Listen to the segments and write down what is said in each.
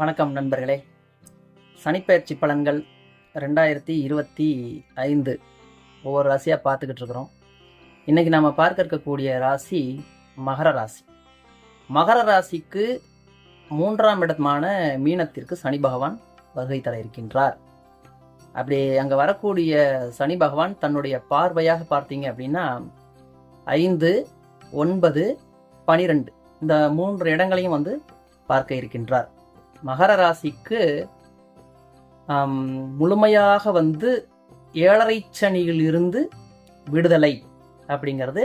வணக்கம் நண்பர்களே. சனிப்பெயர்ச்சி பலன்கள் ரெண்டாயிரத்தி இருபத்தி ஐந்து ஒவ்வொரு ராசியாக பார்த்துக்கிட்டு இருக்கிறோம். இன்றைக்கி நாம் பார்க்க இருக்கக்கூடிய ராசி மகர ராசி. மகர ராசிக்கு மூன்றாம் இடமான மீனத்திற்கு சனி பகவான் வருகை தர இருக்கின்றார். அப்படி அங்கே வரக்கூடிய சனி பகவான் தன்னுடைய பார்வையாக பார்த்தீங்க அப்படின்னா ஐந்து ஒன்பது பனிரெண்டு இந்த மூன்று இடங்களையும் வந்து பார்க்க இருக்கின்றார். மகர ராசிக்கு முழுமையாக வந்து ஏழரை சனியில் இருந்து விடுதலை அப்படிங்கிறது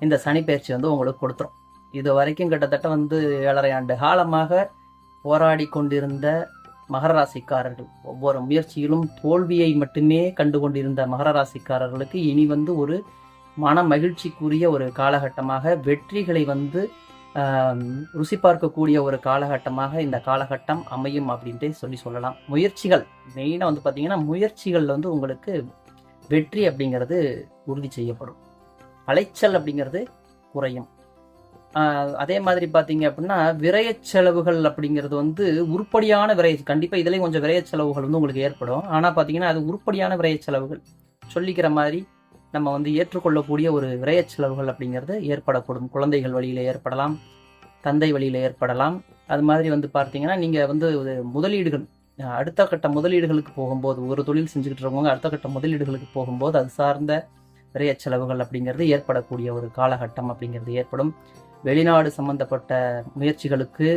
இந்த சனிப்பயிற்சி வந்து உங்களுக்கு கொடுத்துரும். இது வரைக்கும் கிட்டத்தட்ட வந்து ஏழரை ஆண்டு காலமாக போராடி கொண்டிருந்த மகர ராசிக்காரர்கள் ஒவ்வொரு முயற்சியிலும் தோல்வியை மட்டுமே கண்டு கொண்டிருந்த மகர ராசிக்காரர்களுக்கு இனி வந்து ஒரு மன மகிழ்ச்சிக்குரிய ஒரு காலகட்டமாக வெற்றிகளை வந்து ருசி பார்க்கக்கூடிய ஒரு காலகட்டமாக இந்த காலகட்டம் அமையும் அப்படின்ட்டு சொல்லி சொல்லலாம். முயற்சிகள் மெயினாக வந்து பார்த்தீங்கன்னா முயற்சிகளில் வந்து உங்களுக்கு வெற்றி அப்படிங்கிறது உறுதி செய்யப்படும். அலைச்சல் அப்படிங்கிறது குறையும். அதே மாதிரி பார்த்தீங்க அப்படின்னா விரைய செலவுகள் அப்படிங்கிறது வந்து உருப்படியான விரைய கண்டிப்பாக இதுலேயும் கொஞ்சம் விரைய செலவுகள் வந்து உங்களுக்கு ஏற்படும். ஆனால் பார்த்தீங்கன்னா அது உருப்படியான விரைய செலவுகள். சொல்லிக்கிற மாதிரி நம்ம வந்து ஏற்றுக்கொள்ளக்கூடிய ஒரு விரையச்சலவுகள் அப்படிங்கிறது ஏற்படக்கூடும். குழந்தைகள் வழியில் ஏற்படலாம் தந்தை வழியில் ஏற்படலாம். அது மாதிரி வந்து பார்த்தீங்கன்னா நீங்கள் வந்து முதலீடுகள் அடுத்த கட்ட முதலீடுகளுக்கு போகும்போது ஒரு தொழில் செஞ்சுக்கிட்டு இருக்கவங்க அடுத்த கட்ட முதலீடுகளுக்கு போகும்போது அது சார்ந்த விரைய செலவுகள் அப்படிங்கிறது ஏற்படக்கூடிய ஒரு காலகட்டம் அப்படிங்கிறது ஏற்படும். வெளிநாடு சம்பந்தப்பட்ட முயற்சிகளுக்கு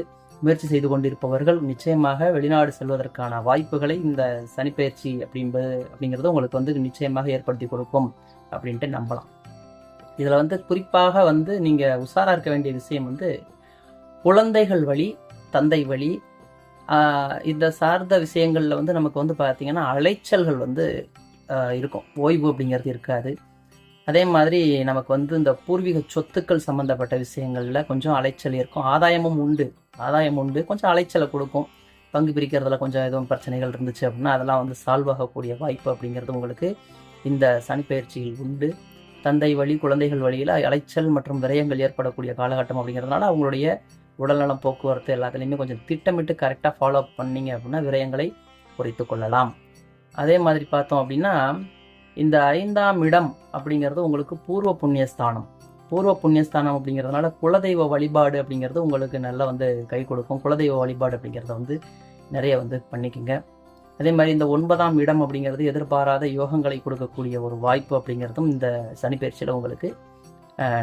முயற்சி செய்து கொண்டிருப்பவர்கள் நிச்சயமாக வெளிநாடு செல்வதற்கான வாய்ப்புகளை இந்த சனிப்பெயர்ச்சி அப்படின்பது அப்படிங்கிறது உங்களுக்கு வந்து நிச்சயமாக ஏற்படுத்தி கொடுக்கும். அப்படின்ட்டு நம்பலாம். இதில் வந்து குறிப்பாக வந்து நீங்கள் உஷாராக இருக்க வேண்டிய விஷயம் வந்து குழந்தைகள் வழி தந்தை வழி இந்த சார்ந்த விஷயங்களில் வந்து நமக்கு வந்து பார்த்திங்கன்னா அலைச்சல்கள் வந்து இருக்கும். ஓய்வு அப்படிங்கிறது இருக்காது. அதே மாதிரி நமக்கு வந்து இந்த பூர்வீக சொத்துக்கள் சம்மந்தப்பட்ட விஷயங்களில் கொஞ்சம் அலைச்சல் இருக்கும். ஆதாயமும் உண்டு. ஆதாயம் உண்டு. கொஞ்சம் அலைச்சலை கொடுக்கும். பங்கு பிரிக்கிறதுல கொஞ்சம் எதுவும் பிரச்சனைகள் இருந்துச்சு அப்படின்னா அதெல்லாம் வந்து சால்வ் ஆகக்கூடிய வாய்ப்பு அப்படிங்கிறது உங்களுக்கு இந்த சனிப்பெயர்ச்சியில் உண்டு. தந்தை வழி குழந்தைகள் வழியில் அலைச்சல் மற்றும் விரயங்கள் ஏற்படக்கூடிய காலகட்டம் அப்படிங்கிறதுனால அவங்களுடைய உடல்நலம் போக்குவரத்து எல்லாத்துலேயுமே கொஞ்சம் திட்டமிட்டு கரெக்டாக ஃபாலோ அப் பண்ணீங்க அப்படின்னா விரயங்களை குறைத்து கொள்ளலாம். அதே மாதிரி பார்த்தோம் அப்படின்னா இந்த ஐந்தாம் இடம் அப்படிங்கிறது உங்களுக்கு பூர்வ புண்ணியஸ்தானம். பூர்வ புண்ணியஸ்தானம் அப்படிங்கிறதுனால குலதெய்வ வழிபாடு அப்படிங்கிறது உங்களுக்கு நல்லா வந்து கை கொடுக்கும். குலதெய்வ வழிபாடு அப்படிங்கிறத வந்து நிறைய வந்து பண்ணிக்கோங்க. அதே மாதிரி இந்த ஒன்பதாம் இடம் அப்படிங்கிறது எதிர்பாராத யோகங்களை கொடுக்கக்கூடிய ஒரு வாய்ப்பு அப்படிங்கிறதும் இந்த சனிப்பயிற்சியில் உங்களுக்கு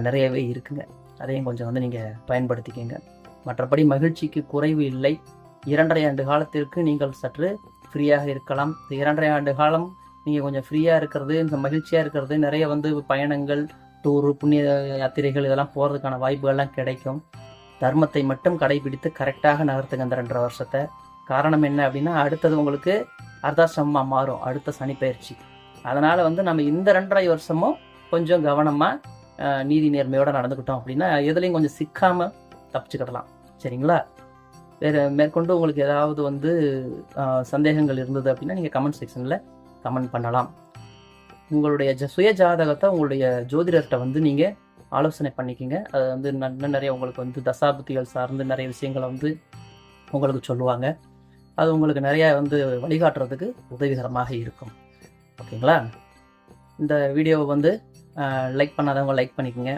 நிறையவே இருக்குங்க. அதையும் கொஞ்சம் வந்து நீங்கள் பயன்படுத்திக்கங்க. மற்றபடி மகிழ்ச்சிக்கு குறைவு இல்லை. இரண்டரை ஆண்டு காலத்திற்கு நீங்கள் சற்று ஃப்ரீயாக இருக்கலாம். இந்த இரண்டரை ஆண்டு காலம் நீங்கள் கொஞ்சம் ஃப்ரீயாக இருக்கிறது இந்த மகிழ்ச்சியாக இருக்கிறது நிறைய வந்து பயணங்கள் டூரு புண்ணிய யாத்திரைகள் இதெல்லாம் போகிறதுக்கான வாய்ப்புகள்லாம் கிடைக்கும். தர்மத்தை மட்டும் கடைபிடித்து கரெக்டாக நகர்த்துங்க அந்த ரெண்டரை வருஷத்தை. காரணம் என்ன அப்படின்னா அடுத்தது உங்களுக்கு அர்த்தாசிரமமாக மாறும் அடுத்த சனிப்பயிற்சி. அதனால் வந்து நம்ம இந்த ரெண்டரை வருஷமும் கொஞ்சம் கவனமாக நீதி நேர்மையோடு நடந்துக்கிட்டோம் அப்படின்னா எதுலேயும் கொஞ்சம் சிக்காமல் தப்பிச்சுக்கிடலாம். சரிங்களா? வேறு மேற்கொண்டு உங்களுக்கு ஏதாவது வந்து சந்தேகங்கள் இருந்தது அப்படின்னா நீங்கள் கமெண்ட் செக்ஷனில் கமெண்ட் பண்ணலாம். உங்களுடைய ஜ சுய ஜாதகத்தை உங்களுடைய ஜோதிடர்கிட்ட வந்து நீங்கள் ஆலோசனை பண்ணிக்கோங்க. அது வந்து இன்னும் நிறைய உங்களுக்கு வந்து தசாபுத்திகள் சார்ந்து நிறைய விஷயங்களை வந்து உங்களுக்கு சொல்லுவாங்க. அது உங்களுக்கு நிறையா வந்து வழிகாட்டுறதுக்கு உதவிகரமாக இருக்கும். ஓகேங்களா? இந்த வீடியோவை வந்து லைக் பண்ணாதவங்க லைக் பண்ணிக்கோங்க.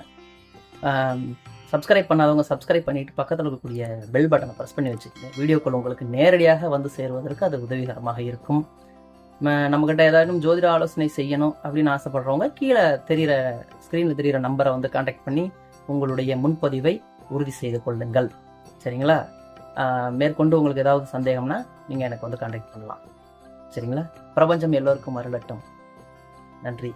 சப்ஸ்கிரைப் பண்ணாதவங்க சப்ஸ்கிரைப் பண்ணிவிட்டு பக்கத்தில் இருக்கக்கூடிய பெல் பட்டனை ப்ரெஸ் பண்ணி வச்சுக்கோங்க. வீடியோக்கள் உங்களுக்கு நேரடியாக வந்து சேருவதற்கு அது உதவிகரமாக இருக்கும். நம்மக்கிட்ட ஏதாவது ஜோதிட ஆலோசனை செய்யணும் அப்படின்னு ஆசைப்படுறவங்க கீழே தெரிகிற ஸ்க்ரீனில் தெரிகிற நம்பரை வந்து காண்டாக்ட் பண்ணி உங்களுடைய முன்பதிவை உறுதி செய்து கொள்ளுங்கள். சரிங்களா? மேற்கொண்டு உங்களுக்கு ஏதாவது சந்தேகம்னா நீங்கள் எனக்கு வந்து கான்டாக்ட் பண்ணலாம். சரிங்களா? பிரபஞ்சம் எல்லோருக்கும் அருளட்டும். நன்றி.